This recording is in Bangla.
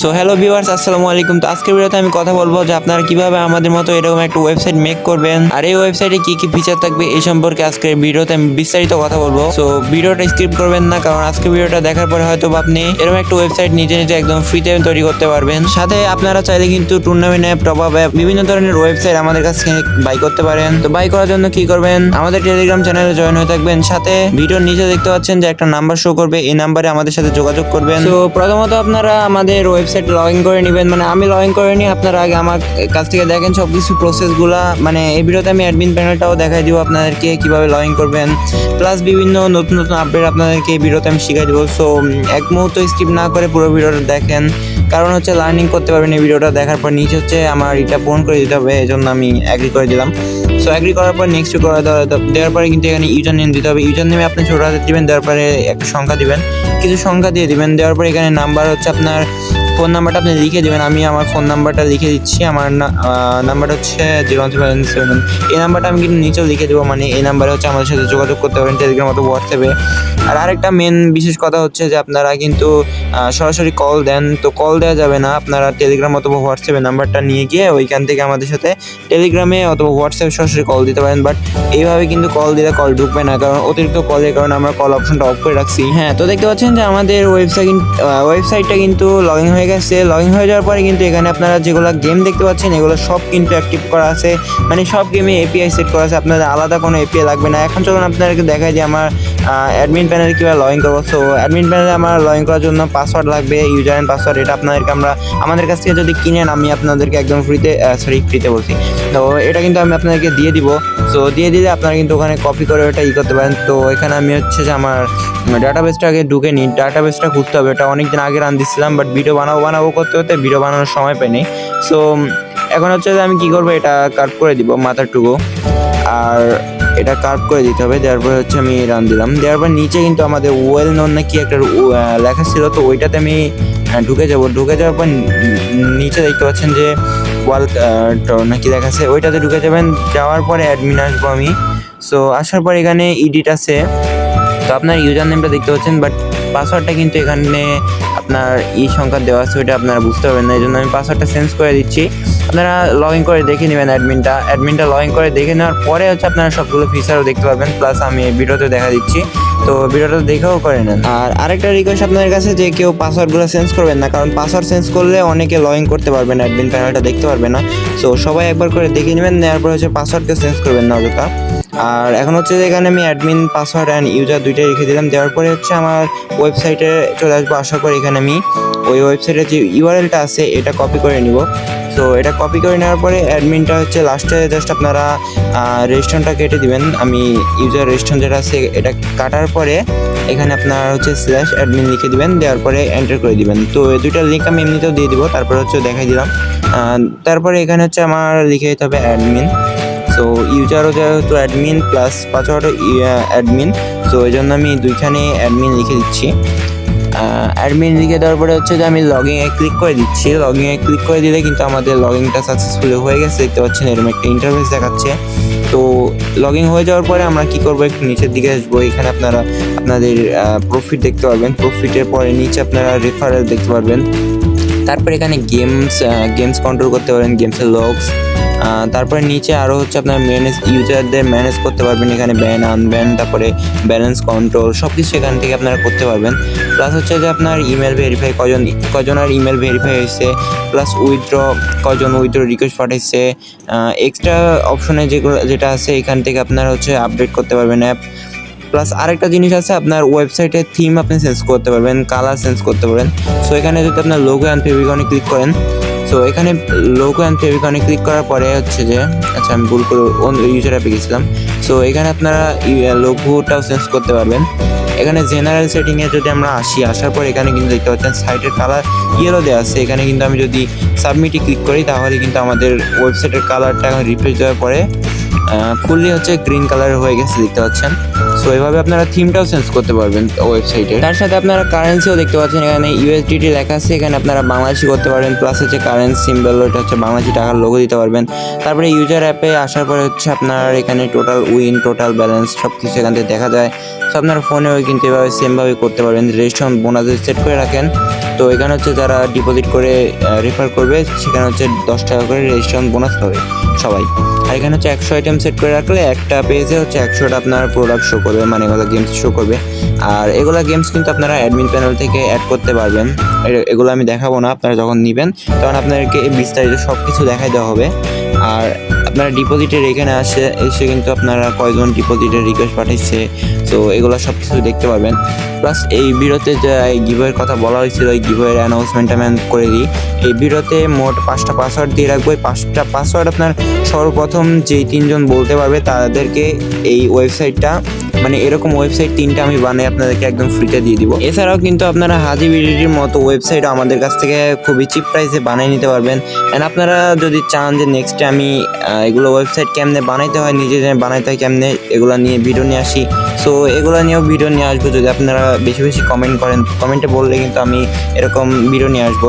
সো হ্যালো ভিউয়ার্স আসসালামু আলাইকুম। তো আজকের ভিডিওতে আমি কথা বলব যে আপনারা কীভাবে আমাদের মতো এরকম একটা ওয়েবসাইট মেক করবেন, আর এই ওয়েবসাইটে কি কি ফিচার থাকবে এই সম্পর্কে আজকের ভিডিওতে আমি বিস্তারিত কথা বলব। সো ভিডিওটা স্কিপ করবেন না, কারণ আজকে ভিডিওটা দেখার পরে হয়তো আপনি এরকম একটা ওয়েবসাইট নিজে নিজে একদম ফ্রিতে তৈরি করতে পারবেন। সাথে আপনারা চাইলে কিন্তু tournament app top up app বিভিন্ন ধরনের ওয়েবসাইট আমাদের কাছ বাই করতে পারেন। তো বাই করার জন্য কি করবেন? আমাদের টেলিগ্রাম চ্যানেলে জয়েন হয়ে থাকবেন। সাথে ভিডিওর নিচে দেখতে পাচ্ছেন যে একটা নাম্বার শো করবে, এই নাম্বারে আমাদের সাথে যোগাযোগ করবেন। তো প্রথমত আপনারা আমাদের ওয়েবসাইট লগ ইন করে নেবেন। মানে আমি লগ ইন করে নিই আপনারা আগে আমার কাছ থেকে দেখেন সব কিছু প্রসেসগুলো মানে এই ভিডিওতে আমি অ্যাডমিন প্যানেলটাও দেখাই দিব আপনাদেরকে কীভাবে লগ ইন করবেন। প্লাস বিভিন্ন নতুন নতুন আপডেট আপনাদেরকে এই ভিডিওতে আমি শিখাই দিব। সো এক মুহূর্ত স্কিপ না করে পুরো ভিডিওটা দেখেন। কারণ হচ্ছে লার্নিং করতে পারবেন এই ভিডিওটা দেখার পর নিচে হচ্ছে আমার এটা পূরণ করে দিতে হবে এই জন্য আমি অ্যাগ্রি করে দিলাম। সো অ্যাগ্রি করার পর নেক্সট করে দেওয়া- দেওয়ার পরে কিন্তু এখানে ইউজার নেম দিতে হবে। ইউজার নেমে আপনি ছোটো হাতে দিবেন, দেওয়ার পরে একটা সংখ্যা দিবেন। কিছু সংখ্যা দিয়ে দিবেন। দেওয়ার পরে এখানে নাম্বার হচ্ছে আপনার ফোন নাম্বারটা আপনি লিখে দেবেন, আমি আমার ফোন নাম্বারটা লিখে দিচ্ছি, আমার নাম্বারটা হচ্ছে জিরো ওয়ান সেভেন সেভেন এই নাম্বারটা আমি কিন্তু নিচেও লিখে দেবো মানে এই নাম্বারে হচ্ছে আমাদের সাথে যোগাযোগ করতে পারেন টেলিগ্রাম অথবা হোয়াটসঅ্যাপে আর আরেকটা মেন বিশেষ কথা হচ্ছে যে আপনারা কিন্তু সরাসরি কল দেন। তো কল দেওয়া যাবে না। আপনারা টেলিগ্রাম অথবা হোয়াটসঅ্যাপে নাম্বারটা নিয়ে গিয়ে ওইখান থেকে আমাদের সাথে টেলিগ্রামে অথবা হোয়াটসঅ্যাপে সরাসরি কল দিতে পারেন। বাট এইভাবে কিন্তু কল দিলে কল ঢুকবে না। কারণ অতিরিক্ত কলের কারণে আমরা কল অপশনটা অফ করে রাখছি। হ্যাঁ তো দেখতে পাচ্ছেন যে আমাদের ওয়েবসাইট ওয়েবসাইটটা কিন্তু লগ ইন হয়ে গেছে। লগ ইন হয়ে যাওয়ার পরে কিন্তু এখানে আপনারা যেগুলো গেম দেখতে পাচ্ছেন, এগুলো সব কিন্তু অ্যাক্টিভ করা আছে। মানে সব গেমে এপিআই সেট করা আছে। আপনাদের আলাদা কোনো এপিআই লাগবে না। এখন চলুন আপনাদেরকে দেখায় যে আমার অ্যাডমিন প্যানেল কীভাবে লগ ইন করব সো অ্যাডমিন প্যানেলে আমার লগ ইন করার জন্য পাসওয়ার্ড লাগবে ইউজার অ্যান্ড পাসওয়ার্ড এটা আপনাদেরকে আমরা আমাদের কাছ থেকে যদি কিনেন, আমি আপনাদেরকে একদম ফ্রিতে সরি ফ্রিতে বলছি। তো এটা কিন্তু আমি আপনাদেরকে দিয়ে দিব। সো দিয়ে দিলে আপনারা কিন্তু ওখানে কপি করে ওটা ই করতে পারেন। তো এখানে আমি হচ্ছে যে আমার ডাটাবেসটাকে ঢুকে নিই। ডাটাবেসটা খুঁজতে হবে। এটা অনেক দিন আগে রান দিচ্ছিলাম বাট ভিডিও বানাবো বানাবো করতে করতে ভিডিও বানানোর সময় পাইনি। সো এখন হচ্ছে যে আমি কি করব, এটা কাট করে দিব মাথারটুকু আর এটা কার্ভ করে দিতে হবে, দেওয়ার পরে হচ্ছে আমি রান দিলাম। দেওয়ার পর নিচে কিন্তু আমাদের ওয়েল নোন না কি একটা লেখা ছিল, তো ওইটাতে আমি ঢুকে যাব। ঢুকে যাওয়ার পর নিচে দেখতে পাচ্ছেন যে ওয়াল না কি দেখাচ্ছে ওইটাতে ঢুকে যাবেন। যাওয়ার পরে অ্যাডমিন আসব আমি। সো আসার পর এখানে ইডিট আছে। তো আপনার ইউজার নেমটা দেখতে পাচ্ছেন বাট পাসওয়ার্ডটা কিন্তু এখানে আপনার ই সংখ্যা দেওয়া আছে, ওইটা আপনারা বুঝতে পারবেন না। এই জন্য আমি পাসওয়ার্ডটা চেঞ্জ করে দিচ্ছি। আপনারা লগ ইন করে দেখে নেবেন অ্যাডমিনটা অ্যাডমিনটা লগ ইন করে দেখে নেওয়ার পরে হচ্ছে আপনারা সবগুলো ফিচারও দেখতে পারবেন প্লাস আমি ভিডিওতে দেখা দিচ্ছি। তো ভিডিওটা দেখেও করে নেন। আর আরেকটা রিকোয়েস্ট আপনাদের কাছে যে কেউ পাসওয়ার্ডগুলো চেঞ্জ করবেন না, কারণ পাসওয়ার্ড চেঞ্জ করলে অনেকে লগ ইন করতে পারবে না অ্যাডমিন প্যানেলটা দেখতে পারবে না। সো সবাই একবার করে দেখে নেবেন, নেওয়ার পরে হচ্ছে পাসওয়ার্ডকে চেঞ্জ করবেন না অযথা। আর এখন হচ্ছে যে এখানে আমি অ্যাডমিন পাসওয়ার্ড অ্যান্ড ইউজার দুইটাই রেখে দিলাম। দেওয়ার পরে হচ্ছে আমার ওয়েবসাইটে চলে আসব, আশা করি এখানে আমি। ওই ওয়েবসাইটের যে ইউআরএলটা আছে, এটা কপি করে নিব। তো এটা কপি করে নেওয়ার পরে অ্যাডমিনটা হচ্ছে লাস্টে জাস্ট আপনারা রেজিস্ট্রেশনটা কেটে দিবেন। আমি ইউজার রেজিস্ট্রেশন যেটা আছে, এটা কাটার পরে এখানে আপনার হচ্ছে স্ল্যাশ অ্যাডমিন লিখে দিবেন, দেওয়ার পরে এন্টার করে দিবেন। তো এই দুইটা লিঙ্ক আমি এমনিতেও দিয়ে দিব, তারপরে হচ্ছে দেখাই দিলাম। তারপরে এখানে হচ্ছে আমার লিখে দিতে হবে অ্যাডমিন সো ইউজারও যেহেতু অ্যাডমিন প্লাস পাসওয়ার্ডও অ্যাডমিন সো এই জন্য আমি দুইখানে অ্যাডমিন লিখে দিচ্ছি। অ্যাডমিন লিখে দেওয়ার পরে হচ্ছে যে আমি লগিংয়ে ক্লিক করে দিচ্ছি। লগিংয়ে ক্লিক করে দিলে কিন্তু আমাদের লগিংটা সাকসেসফুলি হয়ে গেছে। দেখতে পাচ্ছেন এরকম একটা ইন্টারফেস দেখাচ্ছে। তো লগিং হয়ে যাওয়ার পরে আমরা কি করব? একটু নিচের দিকে আসব। এখানে আপনারা, আপনাদের প্রফিট দেখতে পারবেন। প্রফিটের পরে নিচে আপনারা রেফারেল দেখতে পারবেন। তারপর এখানে গেমস গেমস কন্ট্রোল করতে পারেন গেমসের লগস তারপরে নিচে আরও হচ্ছে আপনার ম্যানেজ ইউজারদের ম্যানেজ করতে পারবেন। এখানে ব্যান আনব্যান তারপরে ব্যালেন্স কন্ট্রোল সব কিছু এখান থেকে আপনারা করতে পারবেন। প্লাস হচ্ছে যে আপনার ইমেল ভেরিফাই কজন, কজনের ইমেল ভেরিফাই হয়েছে প্লাস উইথড্র কজন উইথড্র রিকোয়েস্ট পাঠাইছে এক্সট্রা অপশনে যেগুলো, যেটা আছে, এখান থেকে আপনার হচ্ছে আপডেট করতে পারবেন অ্যাপ প্লাস আরেকটা জিনিস আছে, আপনার ওয়েবসাইটের থিম আপনি চেঞ্জ করতে পারবেন কালার চেঞ্জ করতে পারবেন। সো এখানে যদি আপনার লোগো অ্যান্ড ফেভিকনে ক্লিক করেন সো এখানে লোগো অ্যান্ড ফেভিকনে ক্লিক করার পরে হচ্ছে যে আচ্ছা আমি ভুল করে ইউজার অ্যাপে গেছিলাম। সো এখানে আপনারা লোগোটাও চেঞ্জ করতে পারবেন। এখানে জেনারেল সেটিংয়ে যদি আমরা আসি, আসার পর এখানে কিন্তু দেখতে পাচ্ছেন সাইটের কালার ইয়েলো দেওয়া আছে। এখানে কিন্তু আমি যদি সাবমিটে ক্লিক করি, তাহলে কিন্তু আমাদের ওয়েবসাইটের কালারটা এখন রিফ্রেশ দেওয়ার পরে ফুললি হচ্ছে গ্রিন কালার হয়ে গেছে, দেখতে পাচ্ছেন। সো এভাবে আপনারা থিমটাও চেঞ্জ করতে পারবেন ওয়েবসাইটে তার সাথে আপনারা কারেন্সিও দেখতে পাচ্ছেন, এখানে ইউএসডিটি লেখা আছে, এখানে আপনারা বাংলাদেশি করতে পারবেন প্লাস হচ্ছে কারেন্সি সিম্বল ওটা হচ্ছে বাংলাদেশি টাকার লোগো দিতে পারবেন। তারপরে ইউজার অ্যাপে আসার পরে হচ্ছে আপনার এখানে টোটাল উইন টোটাল ব্যালেন্স সব কিছু এখান থেকে দেখা যায়। সো আপনার ফোনেও কিন্তু এভাবে সেমভাবে করতে পারবেন। রেজিস্ট্রেশন বোনাস সেট করে রাখেন। তো, এখানে হচ্ছে যারা ডিপোজিট করে রেফার করবে, সেখানে হচ্ছে দশ টাকা করে রেজিস্ট্রেশন বোনাস পাবে সবাই। আর এখানে হচ্ছে একশো আইটেম সেট করে রাখলে একটা পেজে হচ্ছে একশোটা আপনার প্রোডাক্ট শো করবে। মানে এগুলো গেমস শো করবে। আর এগুলো গেমস কিন্তু আপনারা অ্যাডমিন প্যানেল থেকে অ্যাড করতে পারবেন। এগুলো আমি দেখাবো না, আপনারা যখন নেবেন, তখন আপনাদেরকে বিস্তারিত সব কিছু দেখাই দেওয়া হবে। আর আপনারা ডিপোজিটের এখানে আসে, এসে কিন্তু আপনারা কয়জন ডিপোজিটের রিকোয়েস্ট পাঠাইছে, তো এগুলো সব কিছু দেখতে পারবেন। প্লাস এই ভিডিওতে যে গিভের কথা বলা হয়েছিল, এই গিভের অ্যানাউন্সমেন্টটা আমি করে দিই। এই ভিডিওতে মোট পাঁচটা পাসওয়ার্ড দিয়ে রাখব। এই পাঁচটা পাসওয়ার্ড আপনার সর্বপ্রথম যেই তিনজন বলতে পারবে, তাদেরকে এই ওয়েবসাইটটা মানে এরকম ওয়েবসাইট তিনটা আমি বানিয়ে আপনাদেরকে একদম ফ্রিতে দিয়ে দিব। এছাড়াও কিন্তু আপনারা হাজি বিডিটির মতো ওয়েবসাইট আমাদের কাছ থেকে খুবই চিপ প্রাইসে বানিয়ে নিতে পারবেন। অ্যান্ড আপনারা যদি চান যে নেক্সটে আমি এগুলো ওয়েবসাইট কেমনে বানাইতে হয়, নিজে বানাইতে হয় কেমনে, এগুলো নিয়ে ভিডিও নিয়ে আসি। সো এগুলো নিয়েও ভিডিও নিয়ে আসব। যদি আপনারা বেশি বেশি কমেন্ট করেন কমেন্টে বললে কিন্তু আমি এরকম ভিডিও নিয়ে আসব।